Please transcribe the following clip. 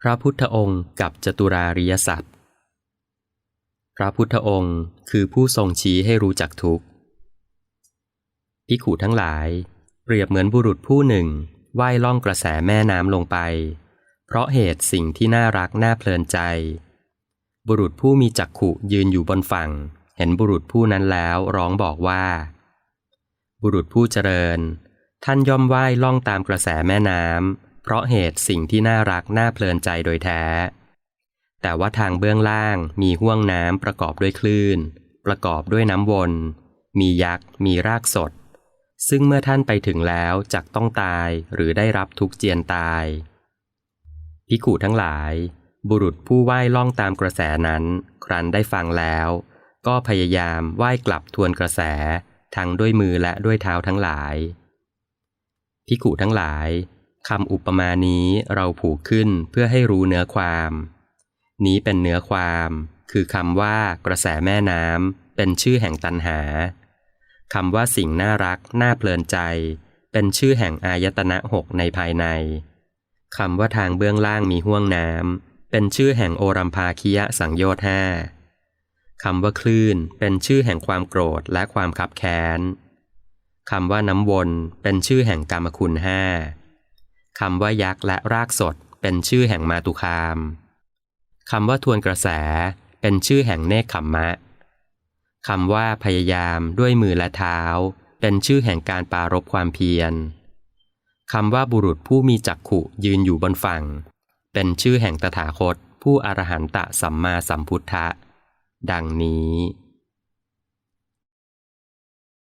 พระพุทธองค์กับจตุราริยสัตว์พระพุทธองค์คือผู้ทรงชี้ให้รู้จักทุกข์พิขูทั้งหลาย เปรียบเหมือนบุรุษผู้หนึ่งว่ายล่องกระแสแม่น้ำลงไป เพราะเหตุสิ่งที่น่ารักน่าเพลินใจ บุรุษผู้มีจักขุยืนอยู่บนฝั่ง เห็นบุรุษผู้นั้นแล้วร้องบอกว่า บุรุษผู้เจริญ ท่านย่อมว่ายล่องตามกระแสแม่น้ำ เพราะเหตุสิ่งที่น่ารักน่าเพลินใจโดยแท้ แต่ว่าทางเบื้องล่างมีห้วงน้ำประกอบด้วยคลื่น ประกอบด้วยน้ำวน มียักษ์ มีรากสด ซึ่งเมื่อท่านไปถึงแล้วจักต้องตายหรือได้รับทุกเจียนตายพิขูทั้งหลาย บุรุษผู้ว่ายล่องตามกระแสนั้น ครั้นได้ฟังแล้ว ก็พยายามว่ายกลับทวนกระแส ทั้งด้วยมือและด้วยเท้าทั้งหลายพิขูทั้งหลาย คำอุปมานี้เราผูกขึ้นเพื่อให้รู้เนื้อความ นี้เป็นเนื้อความ คือคำว่ากระแสแม่น้ำเป็นชื่อแห่งตันหาคำว่าสิ่งน่ารักน่าเพลินใจ เป็นชื่อแห่งอายตนะหกในภายในคำว่าทางเบื้องล่างมีห้วงน้ำเป็นชื่อแห่งโอรัมภาคิยะสังโยชห้าคำว่าคลื่นเป็นชื่อแห่งความโกรธและความขับแค้นคำว่าน้ำวนเป็นชื่อแห่งกรรมคุณห้า คำว่ายักษ์และรากสดเป็นชื่อแห่งมาตุคามคำว่าทวนกระแสเป็นชื่อแห่งเนคขมมะคำว่าพยายามด้วยมือและเท้า เป็นชื่อแห่งการปารบความเพียรคำว่าบุรุษผู้มีจักขุยืนอยู่บนฝั่ง เป็นชื่อแห่งตถาคตผู้อรหันตะสัมมาสัมพุทธะ ดังนี้